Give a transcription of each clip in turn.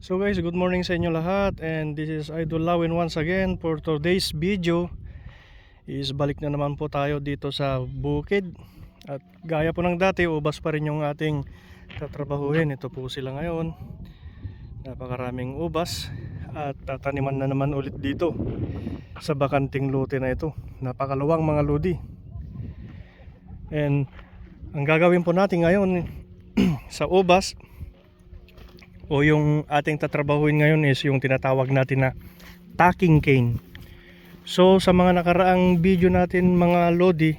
So guys, good morning sa inyo lahat and this is Idol Lawin once again for today's video is balik na naman po tayo dito sa bukid at gaya po ng dati, ubas pa rin yung ating tatrabahuhin. Ito po sila ngayon. Napakaraming ubas at tataniman na naman ulit dito sa bakanting lote na ito. Napakaluwang mga lodi. And ang gagawin po natin ngayon sa ubas o yung ating tatrabahuin ngayon is yung tinatawag natin na tacking cane. So sa mga nakaraang video natin mga lodi,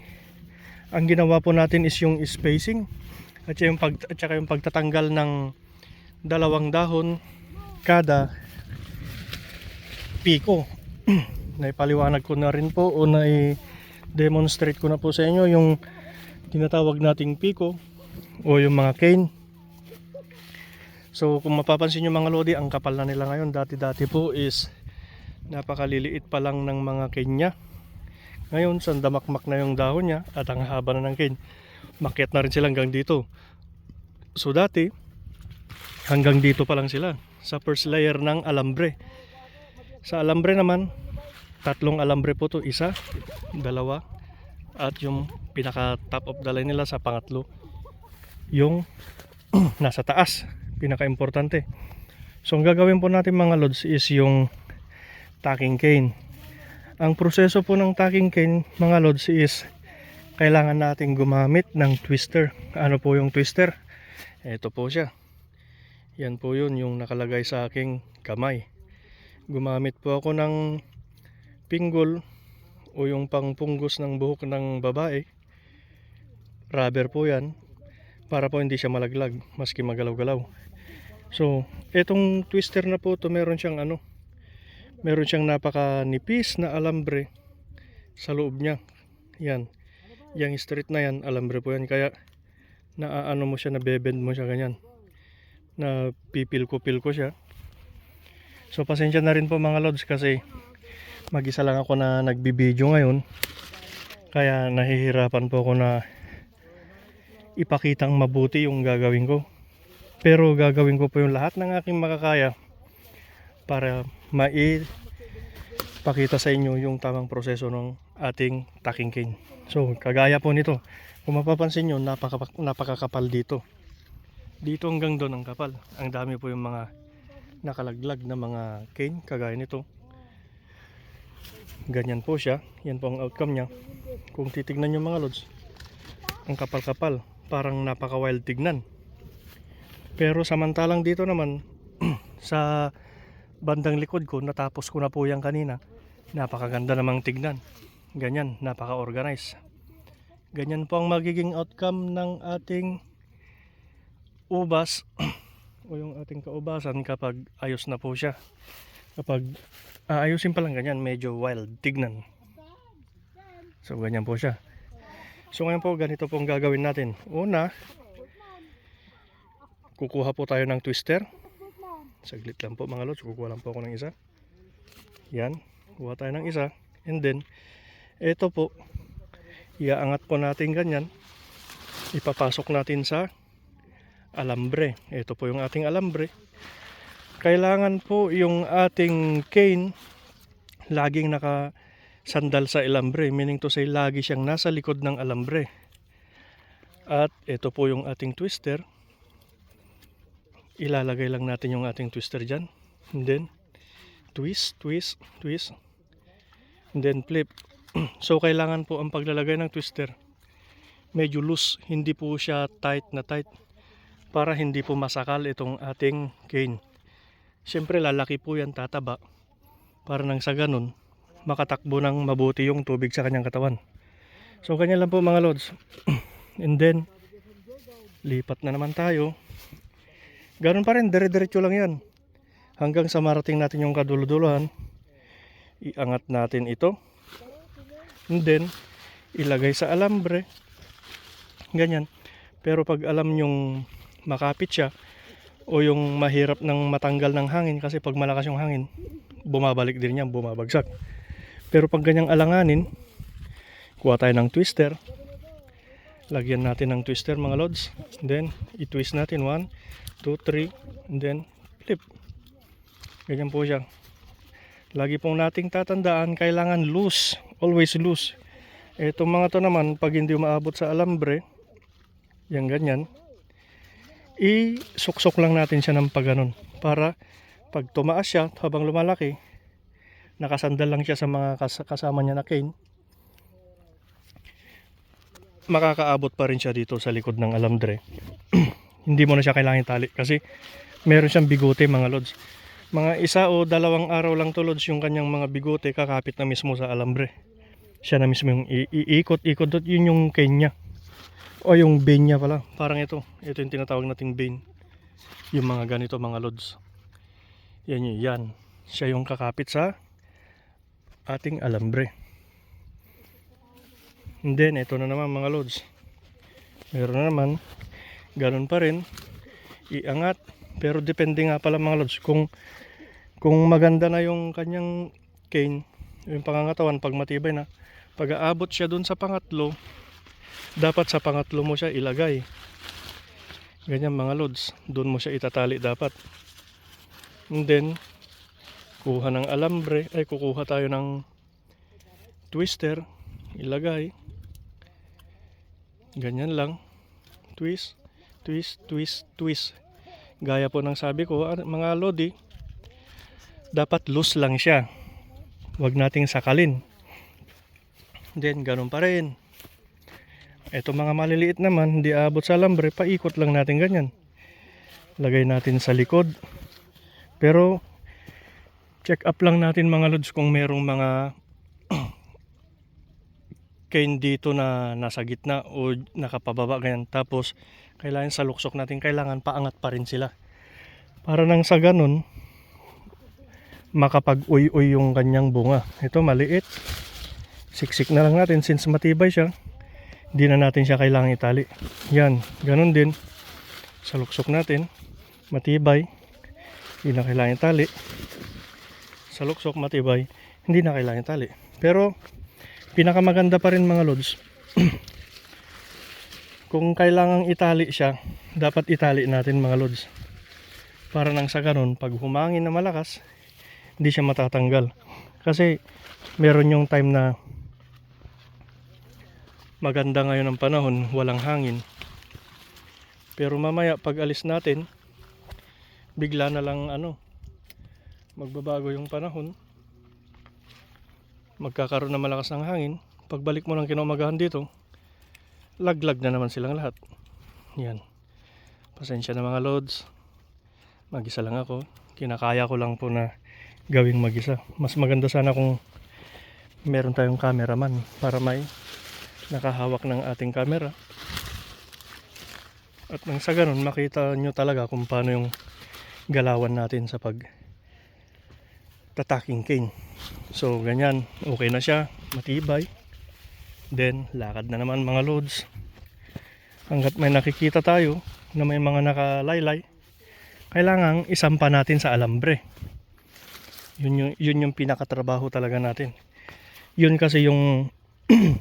ang ginawa po natin is yung spacing at saka yung, pag, at saka yung pagtatanggal ng dalawang dahon kada piko. Naipaliwanag ko na rin po o nai-demonstrate ko na po sa inyo yung tinatawag nating piko o yung mga cane So kung mapapansin nyo mga lodi, ang kapal na nila ngayon. Dati-dati po is napakaliliit pa lang ng mga cane niya. Ngayon, sandamakmak na yung dahon niya at ang haba na ng cane. Makyat na rin sila hanggang dito. So dati, hanggang dito pa lang sila. Sa first layer ng alambre. Sa alambre naman, tatlong alambre po to Isa, dalawa, at yung pinaka top of the line nila sa pangatlo. Yung nasa taas pinaka-importante. So ang gagawin po natin mga lods is yung tacking cane. Ang proseso po ng tacking cane mga lods is kailangan natin gumamit ng twister. Ano po yung twister? Ito po siya. Yan po yun yung nakalagay sa aking kamay. Gumamit po ako ng pinggol o yung pangpunggos ng buhok ng babae. Rubber po yan para po hindi siya malaglag maski magalaw-galaw. So, etong twister na po to meron siyang ano, meron siyang napakanipis na alambre sa loob niya. Yan. Yang straight na yan, alambre po yan. Kaya, naaano mo siya, nabebend mo siya ganyan. Na pipil ko pil ko siya. So, pasensya na rin po mga lods kasi mag-isa lang ako na nagbibideo ngayon. Kaya nahihirapan po ako na ipakitang mabuti yung gagawin ko. Pero gagawin ko po yung lahat ng aking makakaya para maipakita sa inyo yung tamang proseso ng ating tacking cane. So, kagaya po nito. Kung mapapansin nyo, napaka, napakakapal dito. Dito hanggang doon ang kapal. Ang dami po yung mga nakalaglag na mga cane, kagaya nito. Ganyan po siya. Yan po ang outcome niya. Kung titignan nyo mga lods, ang kapal-kapal. Parang napaka-wild tignan. Pero samantalang dito naman sa bandang likod ko natapos ko na po yan kanina. Napakaganda namang tignan. Ganyan, napaka-organize. Ganyan po ang magiging outcome ng ating ubas o yung ating kaubasan kapag ayos na po siya. Kapag aayusin pa lang ganyan, medyo wild tignan. So ganyan po siya. So ngayon po ganito pong gagawin natin. Una, kukuha po tayo ng twister. Saglit lang po mga lods. Kukuha lang po ako ng isa. Yan. Kuha tayo ng isa. And then ito po. Iaangat po natin ganyan. Ipapasok natin sa alambre. Ito po yung ating alambre. Kailangan po yung ating cane laging naka sandal sa alambre meaning to say lagi siyang nasa likod ng alambre. At ito po yung ating twister ilalagay lang natin yung ating twister dyan. And then twist, twist, twist. And then flip. So kailangan po ang paglalagay ng twister medyo loose, hindi po siya tight na tight para hindi po masakal itong ating cane. Syempre lalaki po yan tataba. Para nang sa ganun makatakbo ng mabuti yung tubig sa kanyang katawan. So ganyan lang po mga lods. And then lipat na naman tayo Ganun pa rin, dire-diretso lang yan. Hanggang sa marating natin yung kaduluduluhan, iangat natin ito. And then, ilagay sa alambre. Ganyan. Pero pag alam yung makapit siya, o yung mahirap ng matanggal ng hangin, kasi pag malakas yung hangin, bumabalik din yan, bumabagsak. Pero pag ganyang alanganin, kuha tayo ng twister, lagyan natin ng twister mga lods, then, i-twist natin, 1, 2, 3, and then flip. Ganyan po siya. Lagi pong nating tatandaan, kailangan loose. Always loose. Itong mga to naman, pag hindi umaabot sa alambre, yan ganyan, isuksok lang natin siya ng paganon. Para pag tumaas siya, habang lumalaki, nakasandal lang siya sa mga kas- kasama niya na cane, makakaabot pa rin siya dito sa likod ng alambre. hindi mo na siya kailangan tali kasi meron siyang bigote mga lods. Mga isa o dalawang araw lang to lods yung kanyang mga bigote kakapit na mismo sa alambre. Siya na mismo yung iikot-ikot yun yung cane niya. O yung vein niya pala. Parang ito. Ito yung tinatawag nating vein. Yung mga ganito mga lods. Yan yun. Yan. Siya yung kakapit sa ating alambre. And then, ito na naman mga lods. Meron na naman. Ganun pa rin. Iangat. Pero depende nga pala mga lods. Kung, kung maganda na yung kanyang cane, yung pangangatawan, pag matibay na, pag aabot siya dun sa pangatlo, dapat sa pangatlo mo siya ilagay. Ganyan mga lods. Doon mo siya itatali dapat. And then, kuha ng alambre, ay kukuha tayo ng twister, ilagay. Ganyan lang. Twist, twist, twist, twist. Gaya po ng sabi ko, ah, mga lodi, dapat loose lang siya. Huwag nating sakalin. Then, ganun pa rin. Ito mga maliliit naman, hindi abot sa alambre, paikot lang natin ganyan. Lagay natin sa likod. Pero, check up lang natin mga lods kung merong mga cane dito na nasa gitna o nakapababa ganyan. Tapos, kailangan sa luksok natin, kailangan paangat pa rin sila. Para nang sa ganun, makapag-uy-uy yung kanyang bunga. Ito maliit. Siksik na lang natin since matibay siya. Hindi na natin siya kailangan itali. Yan, ganun din. Sa luksok natin, matibay. Hindi na kailangan itali. Sa luksok, matibay. Hindi na kailangan itali. Pero, pinakamaganda pa rin mga lods. Kung kailangang itali siya, dapat itali natin mga lods. Para nang sa ganun, pag humangin na malakas, hindi siya matatanggal. Kasi meron yung time na maganda ngayon ang panahon, walang hangin. Pero mamaya pag alis natin, bigla na lang ano, magbabago yung panahon. Magkakaroon na malakas ng hangin. Pagbalik mo ng kinumagahan dito, laglag na naman silang lahat. Yan. Pasensya na mga loads. Mag-isa lang ako. Kinakaya ko lang po na gawing mag-isa. Mas maganda sana kung meron tayong cameraman para may nakahawak ng ating camera. At nang sa ganun, makita nyo talaga kung paano yung galawan natin sa pag tataking cane. So, ganyan. Okay na siya. Matibay. Then, lakad na naman mga loads. Hanggat may nakikita tayo na may mga nakalaylay, kailangan isampa natin sa alambre. Yun yung, yun yung pinakatrabaho talaga natin. Yun kasi yung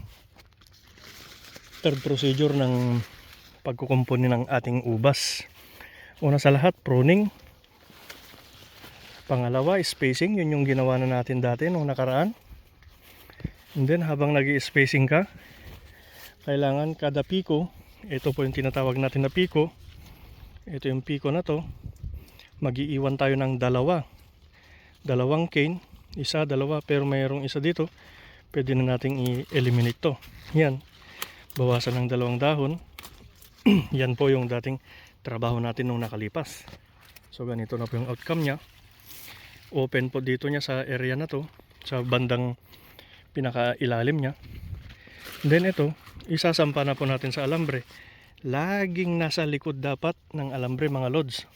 third procedure ng pagkukumpuni ng ating ubas. Una sa lahat, pruning. Pangalawa, spacing. Yun yung ginawa na natin dati nung nakaraan. And then, habang nag spacing ka, kailangan kada piko, ito po yung tinatawag natin na piko, ito yung piko na to, magiiwan tayo ng dalawa. Dalawang cane, isa, dalawa, pero mayroong isa dito, pwede na nating i-eliminate to. Yan, bawasan ng dalawang dahon. Yan po yung dating trabaho natin nung nakalipas. So ganito na po yung outcome niya. Open po dito niya sa area na to, sa bandang pinakailalim niya. Then ito, isasampa na po natin sa alambre. Laging nasa likod dapat ng alambre mga lods.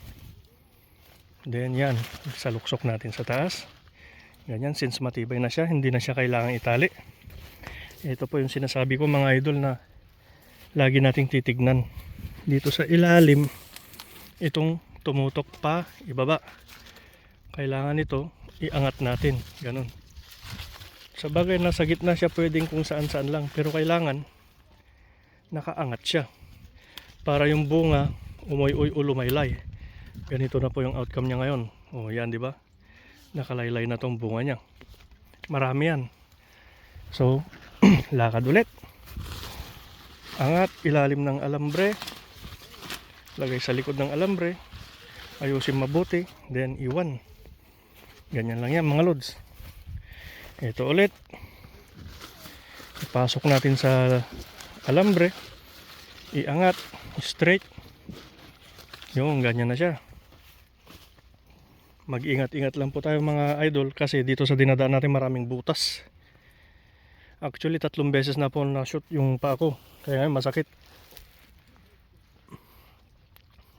Then yan, sa luksok natin sa taas. Ganyan, since matibay na siya, hindi na siya kailangang itali. Ito po yung sinasabi ko mga idol na lagi nating titignan. Dito sa ilalim, itong tumutok pa ibaba. Kailangan ito, iangat natin. Ganun. Sa bagay, nasa gitna siya pwedeng kung saan saan lang. Pero kailangan, nakaangat siya. Para yung bunga, umoy-uy ulumaylay. Ganito na po yung outcome niya ngayon. O yan, di ba? Nakalaylay na tong bunga niya. Marami yan. So, lakad ulit. Angat, ilalim ng alambre. Lagay sa likod ng alambre. Ayusin mabuti. Then, iwan. Ganyan lang yan mga lods. Ito ulit. Ipasok natin sa alambre. Iangat. Straight. Yung, ganyan na siya. Mag-ingat-ingat lang po tayo mga idol kasi dito sa dinadaan natin maraming butas. Actually, tatlong beses na po na-shoot yung pa ako. Kaya ngayon, masakit.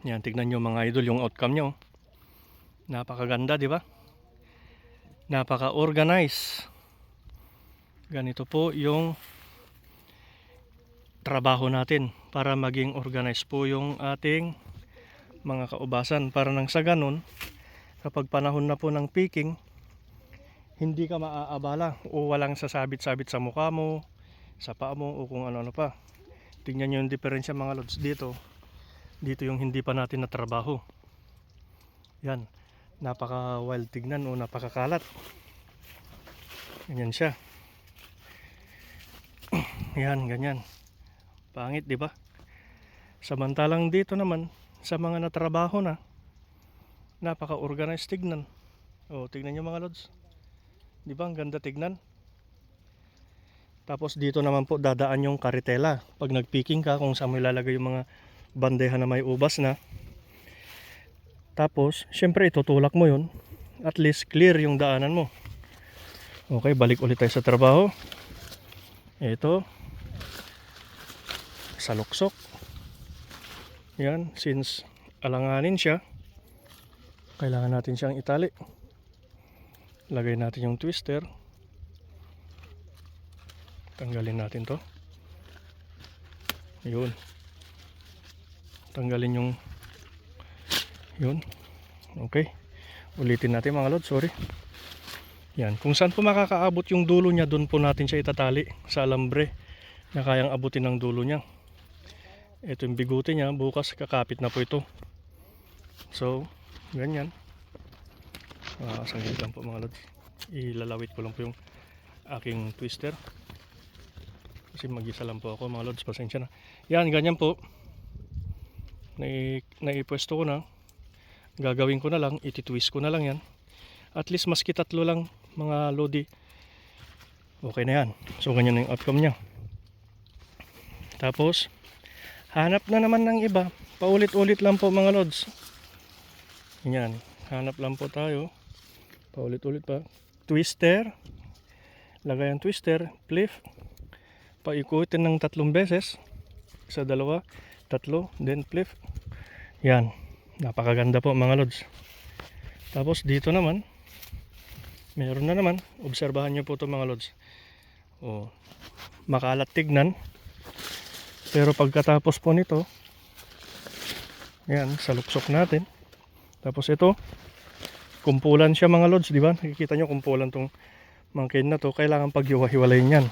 Yan, tignan nyo mga idol yung outcome nyo. Napakaganda, di ba? Napaka-organize. Ganito po yung trabaho natin para maging organized po yung ating mga kaubasan. Para nang sa ganun, kapag panahon na po ng picking, hindi ka maaabala o walang sasabit-sabit sa mukha mo, sa paa mo o kung ano-ano pa. Tingnan nyo yung diferensya mga lods dito. Dito yung hindi pa natin natrabaho. Yan. Napaka wild tignan o napakakalat. Ganyan siya. Yan, ganyan. Pangit, di ba? Samantalang dito naman, sa mga natrabaho na, napaka-organized tignan. O, tignan nyo mga lods. Di ba? Ang ganda tignan. Tapos dito naman po dadaan yung karitela. Pag nagpicking ka kung saan mo ilalagay yung mga bandeja na may ubas na. Tapos, syempre itutulak mo yun. At least clear yung daanan mo. Okay, balik ulit tayo sa trabaho. Ito. Saluksok. Yan, since alanganin siya, kailangan natin siyang itali. Lagay natin yung twister. Tanggalin natin to. Yun. Tanggalin yung yun. Okay. Ulitin natin mga lod, sorry. Yan, kung saan po makakaabot yung dulo niya, doon po natin siya itatali sa alambre na kayang abutin ng dulo niya. Ito yung bigote niya, bukas kakapit na po ito. So, ganyan. Ah, saglit lang po mga lods. Ilalawit ko lang po yung aking twister. Kasi mag-isa lang po ako mga lods, pasensya na. Yan, ganyan po. Nai, naipwesto ko na. Gagawin ko na lang, ititwist ko na lang yan. At least maski tatlo lang mga lodi. Okay na yan. So ganyan yung outcome niya. Tapos, hanap na naman ng iba. Paulit-ulit lang po mga lods. Yan. Hanap lang po tayo. Paulit-ulit pa. Twister. Lagay ang twister. Flip. Paikutin ng tatlong beses. Isa, dalawa, tatlo. Then flip. Yan. Napakaganda po mga lods. Tapos dito naman, meron na naman. Obserbahan nyo po ito mga lods. O, makalat tignan. Pero pagkatapos po nito, yan, saluksok natin. Tapos ito, kumpulan siya mga lods, di ba? Nakikita nyo kumpulan tong mangkin na to. Kailangan paghiwa-hiwalay niyan.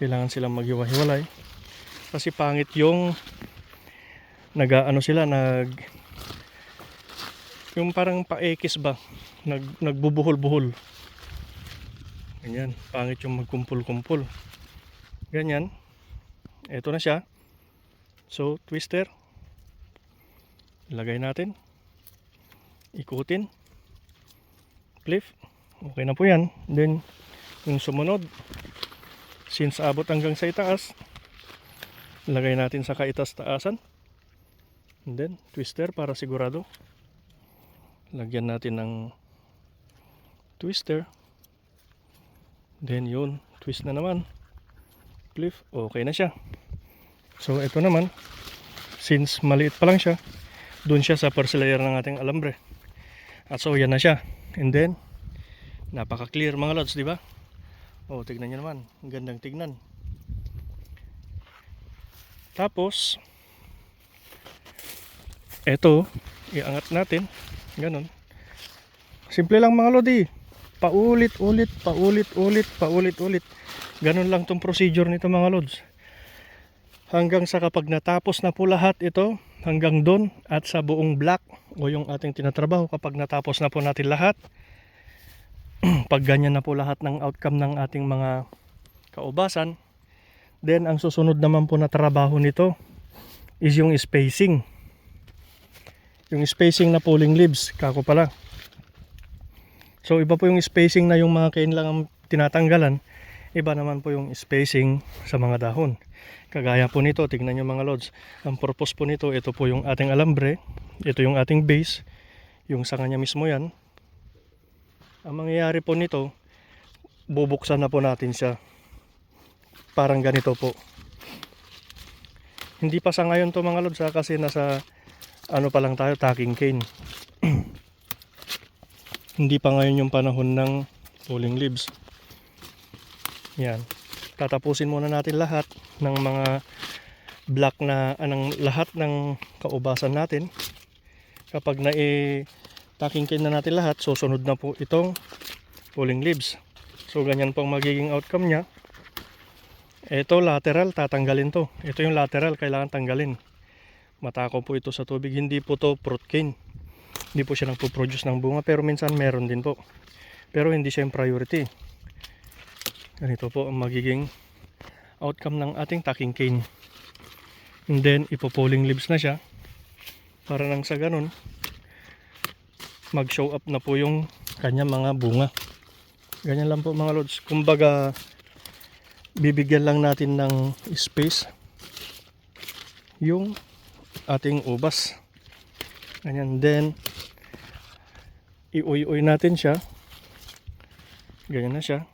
Kailangan silang maghiwa-hiwalay. Kasi pangit yung nag ano sila nag yung parang paekis ba? Nag nagbubuhol-buhol. Ganyan pangit yung magkumpul-kumpul. Ganyan eto na siya. So twister. Lagay natin. Ikutin. Flip okay na po yan. Then yung sumunod. Since abot hanggang sa itaas lagay natin sa kaitas-taasan And then, twister para sigurado. Lagyan natin ng twister. Then yun, twist na naman. Flip, okay na siya. So ito naman, since maliit pa lang siya, dun siya sa first layer ng ating alambre. At so yan na siya. And then, napaka-clear mga lods, di ba? Oh, tignan niyo naman. Ang gandang tignan. Tapos, eto, iangat natin. Ganon. Simple lang mga lodi. Paulit-ulit, paulit-ulit, paulit-ulit. Ganon lang tong procedure nito mga lods. Hanggang sa kapag natapos na po lahat ito, hanggang doon at sa buong block o yung ating tinatrabaho kapag natapos na po natin lahat pag ganyan na po lahat ng outcome ng ating mga kaubasan then ang susunod naman po na trabaho nito is yung spacing yung spacing na pulling leaves kako pala so iba po yung spacing na yung mga kailangan tinatanggalan iba naman po yung spacing sa mga dahon Kagaya po nito, tignan nyo mga lods. Ang purpose po nito, ito po yung ating alambre. Ito yung ating base. Yung sanga niya mismo yan. Ang mangyayari po nito, bubuksan na po natin siya. Parang ganito po. Hindi pa sa ngayon to mga lods kasi nasa ano pa lang tayo, tacking cane. Hindi pa ngayon yung panahon ng pulling leaves. Yan. Tatapusin muna natin lahat ng mga block na anong lahat ng kaubasan natin. Kapag na packing cane na natin lahat susunod na po itong pulling leaves. So ganyan po ang magiging outcome nya ito lateral tatanggalin to. Ito yung lateral kailangan tanggalin matako po ito sa tubig. Hindi po to fruit cane. Hindi po siya nagpo-produce ng bunga pero minsan meron din po. Pero hindi siya yung priority. Ganito po ang magiging outcome ng ating tacking cane. And then ipopolling leaves na siya para nang sa ganun mag show up na po yung kanya mga bunga. Ganyan lang po mga lods. Kumbaga bibigyan lang natin ng space yung ating ubas ganyan then iuy-uy natin siya ganyan na siya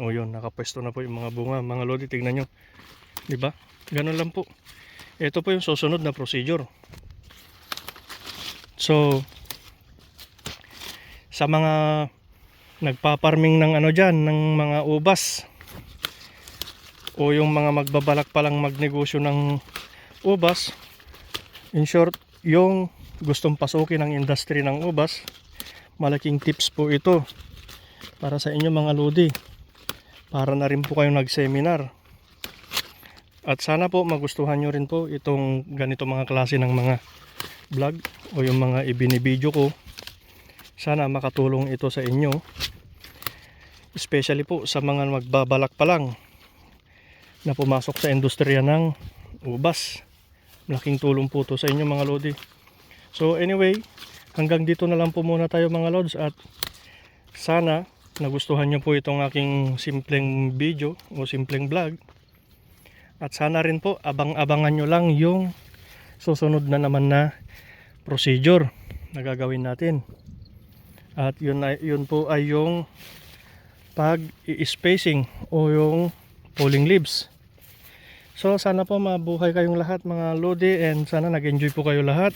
o yun, nakapwesto na po yung mga bunga. Mga lodi, tignan nyo. Ba? Ganun lang po. Ito po yung susunod na procedure. So, sa mga nagpaparming ng ano dyan, ng mga ubas, o yung mga magbabalak palang magnegosyo ng ubas, in short, yung gustong pasukin ng industry ng ubas, malaking tips po ito para sa inyo mga lodi para na rin po kayong nag-seminar. At sana po magustuhan nyo rin po itong ganito mga klase ng mga vlog o yung mga ibinibideo ko. Sana makatulong ito sa inyo. Especially po sa mga magbabalak pa lang na pumasok sa industriya ng ubas. Malaking tulong po to sa inyo mga lodi. So anyway, hanggang dito na lang po muna tayo mga lods at sana nagustuhan nyo po itong aking simpleng video o simpleng vlog. At sana rin po abang-abangan nyo lang yung susunod na naman na procedure na gagawin natin. At yun, ay, yun po ay yung pag i-spacing o yung pulling leaves so sana po mabuhay kayong lahat mga lodi and sana nag-enjoy po kayo lahat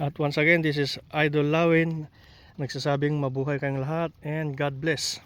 at once again this is Idol Lawin nagsasabing mabuhay kayong lahat and God bless.